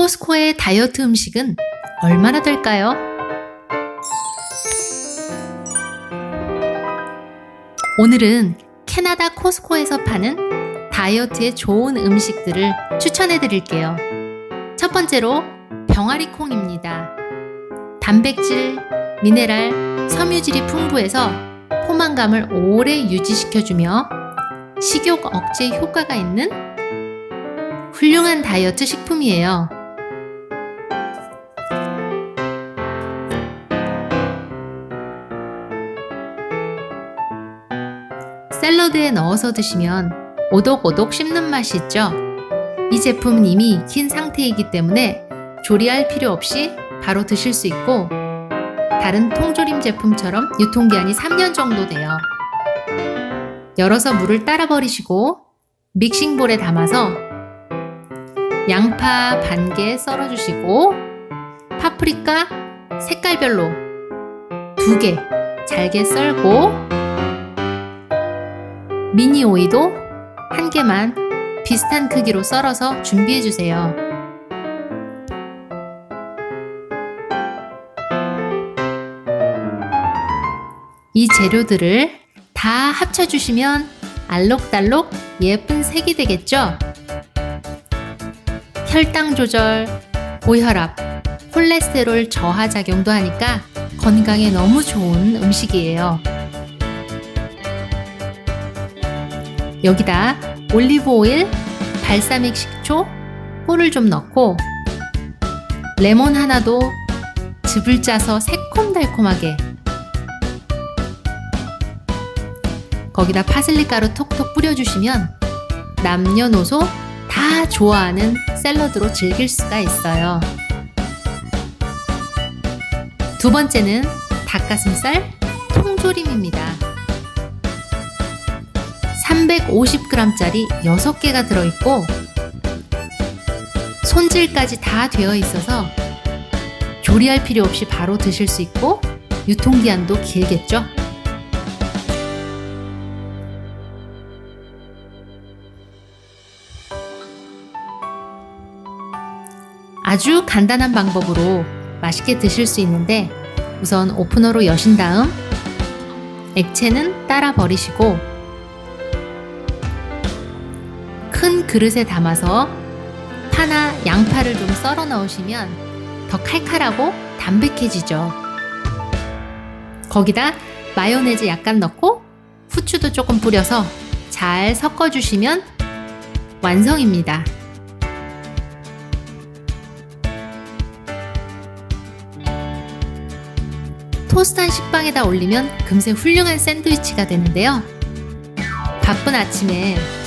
코스코의 다이어트 음식은 얼마나 될까요? 오늘은 캐나다 코스코에서 파는 다이어트에 좋은 음식들을 추천해 드릴게요. 첫 번째로 병아리 콩입니다. 단백질, 미네랄, 섬유질이 풍부해서 포만감을 오래 유지시켜주며 식욕 억제 효과가 있는 훌륭한 다이어트 식품이에요. 샐러드에 넣어서 드시면 오독오독 씹는 맛이 있죠? 이 제품은 이미 익힌 상태이기 때문에 조리할 필요 없이 바로 드실 수 있고 다른 통조림 제품처럼 유통기한이 3년 정도 돼요. 열어서 물을 따라 버리시고 믹싱볼에 담아서 양파 반 개 썰어주시고 파프리카 색깔별로 두 개 잘게 썰고 미니 오이도 한 개만 비슷한 크기로 썰어서 준비해 주세요. 이 재료들을 다 합쳐 주시면 알록달록 예쁜 색이 되겠죠? 혈당 조절, 고혈압, 콜레스테롤 저하 작용도 하니까 건강에 너무 좋은 음식이에요. 여기다 올리브 오일, 발사믹 식초, 꿀을 좀 넣고 레몬 하나도 즙을 짜서 새콤달콤하게 거기다 파슬리 가루 톡톡 뿌려주시면 남녀노소 다 좋아하는 샐러드로 즐길 수가 있어요. 두 번째는 닭가슴살 통조림입니다. 350g짜리 6개가 들어있고 손질까지 다 되어 있어서 조리할 필요 없이 바로 드실 수 있고 유통기한도 길겠죠? 아주 간단한 방법으로 맛있게 드실 수 있는데 우선 오프너로 여신 다음 액체는 따라 버리시고 그릇에 담아서 파나 양파를 좀 썰어 넣으시면 더 칼칼하고 담백해지죠. 거기다 마요네즈 약간 넣고 후추도 조금 뿌려서 잘 섞어주시면 완성입니다. 토스트한 식빵에다 올리면 금세 훌륭한 샌드위치가 되는데요. 바쁜 아침에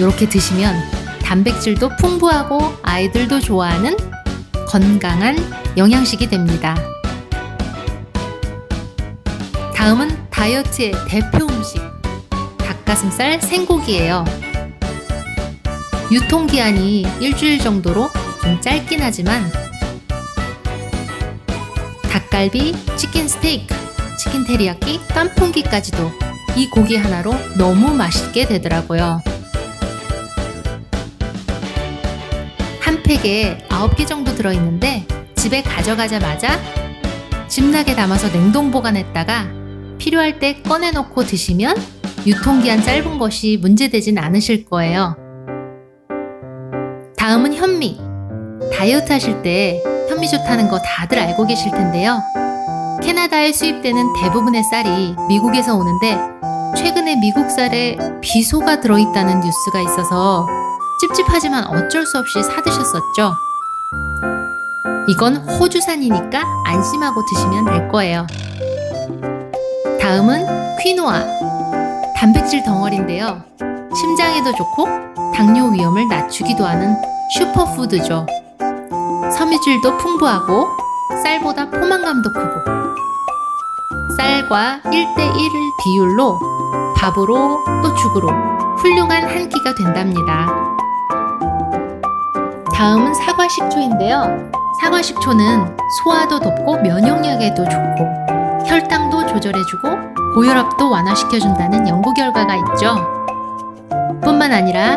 이렇게 드시면 단백질도 풍부하고 아이들도 좋아하는 건강한 영양식이 됩니다. 다음은 다이어트의 대표 음식 닭가슴살 생고기예요. 유통기한이 일주일 정도로 좀 짧긴 하지만 닭갈비, 치킨 스테이크, 치킨 테리야끼, 깐풍기까지도 이 고기 하나로 너무 맛있게 되더라고요. 팩에 9개 정도 들어있는데 집에 가져가자마자 즙나게 담아서 냉동 보관했다가 필요할 때 꺼내놓고 드시면 유통기한 짧은 것이 문제되진 않으실 거예요. 다음은 현미. 다이어트 하실 때 현미 좋다는 거 다들 알고 계실 텐데요. 캐나다에 수입되는 대부분의 쌀이 미국에서 오는데 최근에 미국 쌀에 비소가 들어있다는 뉴스가 있어서 찝찝하지만 어쩔 수 없이 사드셨었죠. 이건 호주산이니까 안심하고 드시면 될 거예요. 다음은 퀴노아. 단백질 덩어리인데요. 심장에도 좋고 당뇨 위험을 낮추기도 하는 슈퍼푸드죠. 섬유질도 풍부하고 쌀보다 포만감도 크고 쌀과 1대1을 비율로 밥으로 또 죽으로 훌륭한 한 끼가 된답니다. 다음은 사과 식초인데요. 사과 식초는 소화도 돕고 면역력에도 좋고 혈당도 조절해주고 고혈압도 완화시켜준다는 연구 결과가 있죠. 뿐만 아니라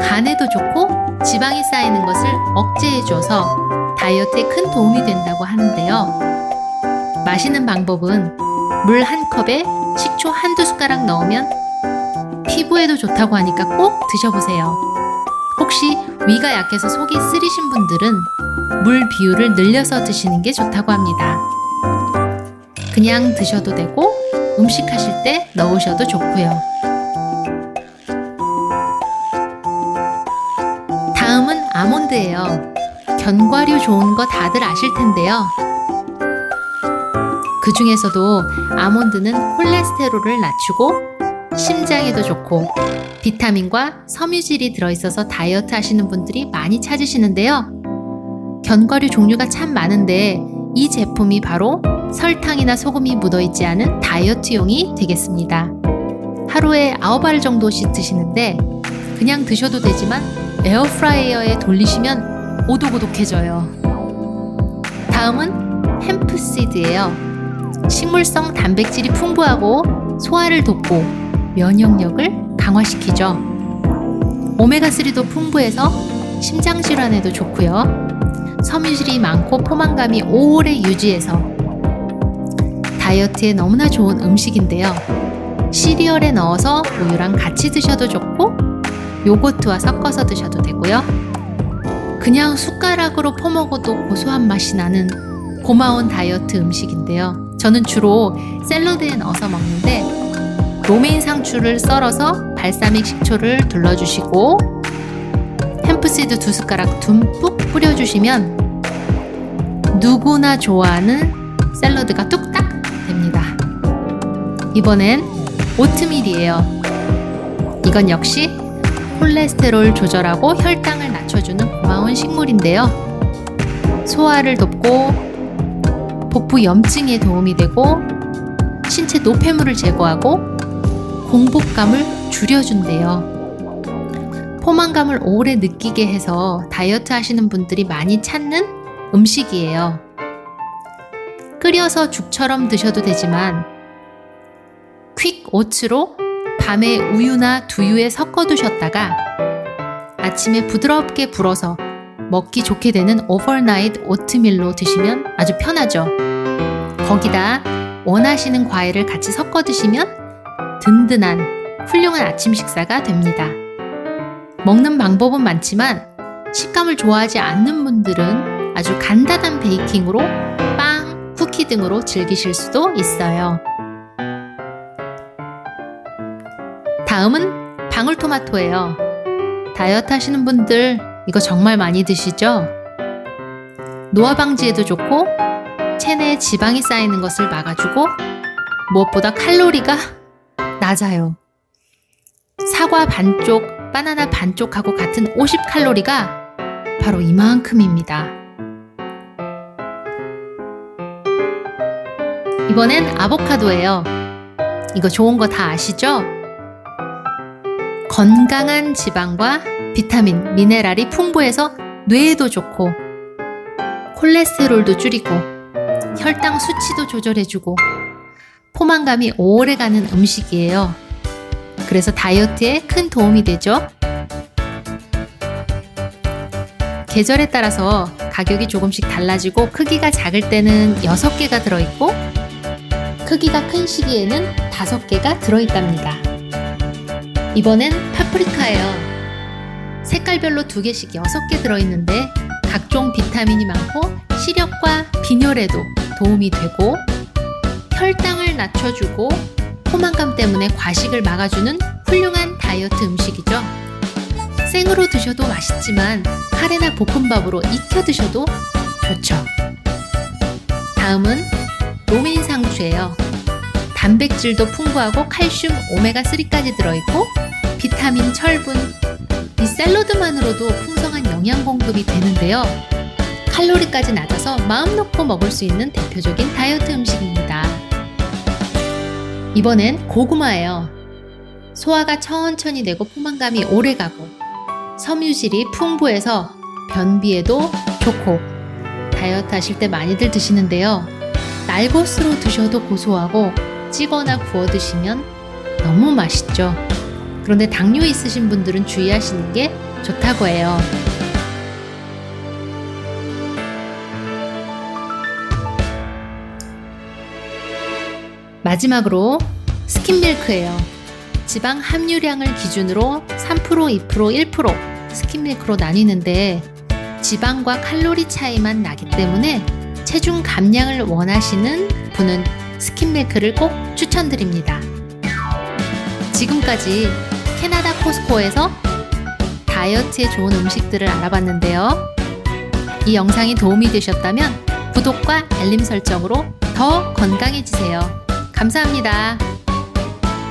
간에도 좋고 지방이 쌓이는 것을 억제해줘서 다이어트에 큰 도움이 된다고 하는데요. 마시는 방법은 물 한 컵에 식초 한두 숟가락 넣으면 피부에도 좋다고 하니까 꼭 드셔보세요. 혹시 위가 약해서 속이 쓰리신 분들은 물 비율을 늘려서 드시는 게 좋다고 합니다. 그냥 드셔도 되고 음식 하실 때 넣으셔도 좋고요. 다음은 아몬드예요. 견과류 좋은 거 다들 아실 텐데요. 그 중에서도 아몬드는 콜레스테롤을 낮추고 심장에도 좋고 비타민과 섬유질이 들어있어서 다이어트 하시는 분들이 많이 찾으시는데요. 견과류 종류가 참 많은데 이 제품이 바로 설탕이나 소금이 묻어있지 않은 다이어트용이 되겠습니다. 하루에 9알 정도씩 드시는데 그냥 드셔도 되지만 에어프라이어에 돌리시면 오독오독해져요. 다음은 햄프시드예요. 식물성 단백질이 풍부하고 소화를 돕고 면역력을 강화시키죠. 오메가3도 풍부해서 심장 질환에도 좋고요. 섬유질이 많고 포만감이 오래 유지해서 다이어트에 너무나 좋은 음식인데요. 시리얼에 넣어서 우유랑 같이 드셔도 좋고 요거트와 섞어서 드셔도 되고요. 그냥 숟가락으로 퍼먹어도 고소한 맛이 나는 고마운 다이어트 음식인데요. 저는 주로 샐러드에 넣어서 먹는데 로메인 상추를 썰어서 발사믹 식초를 둘러주시고 햄프시드 두 숟가락 듬뿍 뿌려주시면 누구나 좋아하는 샐러드가 뚝딱 됩니다. 이번엔 오트밀이에요. 이건 역시 콜레스테롤 조절하고 혈당을 낮춰주는 고마운 식물인데요. 소화를 돕고 복부 염증에 도움이 되고 신체 노폐물을 제거하고 공복감을 줄여준대요. 포만감을 오래 느끼게 해서 다이어트 하시는 분들이 많이 찾는 음식이에요. 끓여서 죽처럼 드셔도 되지만 퀵 오츠로 밤에 우유나 두유에 섞어 두셨다가 아침에 부드럽게 불어서 먹기 좋게 되는 오버나잇 오트밀로 드시면 아주 편하죠. 거기다 원하시는 과일을 같이 섞어 드시면 든든한 훌륭한 아침 식사가 됩니다. 먹는 방법은 많지만 식감을 좋아하지 않는 분들은 아주 간단한 베이킹으로 빵, 쿠키 등으로 즐기실 수도 있어요. 다음은 방울토마토예요. 다이어트 하시는 분들 이거 정말 많이 드시죠? 노화 방지에도 좋고 체내에 지방이 쌓이는 것을 막아주고 무엇보다 칼로리가 낮아요. 사과 반쪽, 바나나 반쪽하고 같은 50칼로리가 바로 이만큼입니다. 이번엔 아보카도예요. 이거 좋은 거 다 아시죠? 건강한 지방과 비타민, 미네랄이 풍부해서 뇌에도 좋고 콜레스테롤도 줄이고 혈당 수치도 조절해주고 포만감이 오래 가는 음식이에요. 그래서 다이어트에 큰 도움이 되죠. 계절에 따라서 가격이 조금씩 달라지고 크기가 작을 때는 6개가 들어있고 크기가 큰 시기에는 5개가 들어있답니다. 이번엔 파프리카예요. 색깔별로 2개씩 6개 들어있는데 각종 비타민이 많고 시력과 빈혈에도 도움이 되고 혈당을 낮춰주고 포만감 때문에 과식을 막아주는 훌륭한 다이어트 음식이죠. 생으로 드셔도 맛있지만 카레나 볶음밥으로 익혀 드셔도 좋죠. 다음은 로메인 상추예요. 단백질도 풍부하고 칼슘, 오메가3까지 들어있고 비타민, 철분, 이 샐러드만으로도 풍성한 영양 공급이 되는데요. 칼로리까지 낮아서 마음 놓고 먹을 수 있는 대표적인 다이어트 음식입니다. 이번엔 고구마예요. 소화가 천천히 되고 포만감이 오래 가고 섬유질이 풍부해서 변비에도 좋고 다이어트 하실 때 많이들 드시는데요. 날것으로 드셔도 고소하고 찌거나 구워 드시면 너무 맛있죠. 그런데 당뇨 있으신 분들은 주의하시는 게 좋다고 해요. 마지막으로 스킨밀크예요. 지방 함유량을 기준으로 3%, 2%, 1% 스킨밀크로 나뉘는데 지방과 칼로리 차이만 나기 때문에 체중 감량을 원하시는 분은 스킨밀크를 꼭 추천드립니다. 지금까지 캐나다 코스코에서 다이어트에 좋은 음식들을 알아봤는데요. 이 영상이 도움이 되셨다면 구독과 알림 설정으로 더 건강해지세요. 감사합니다.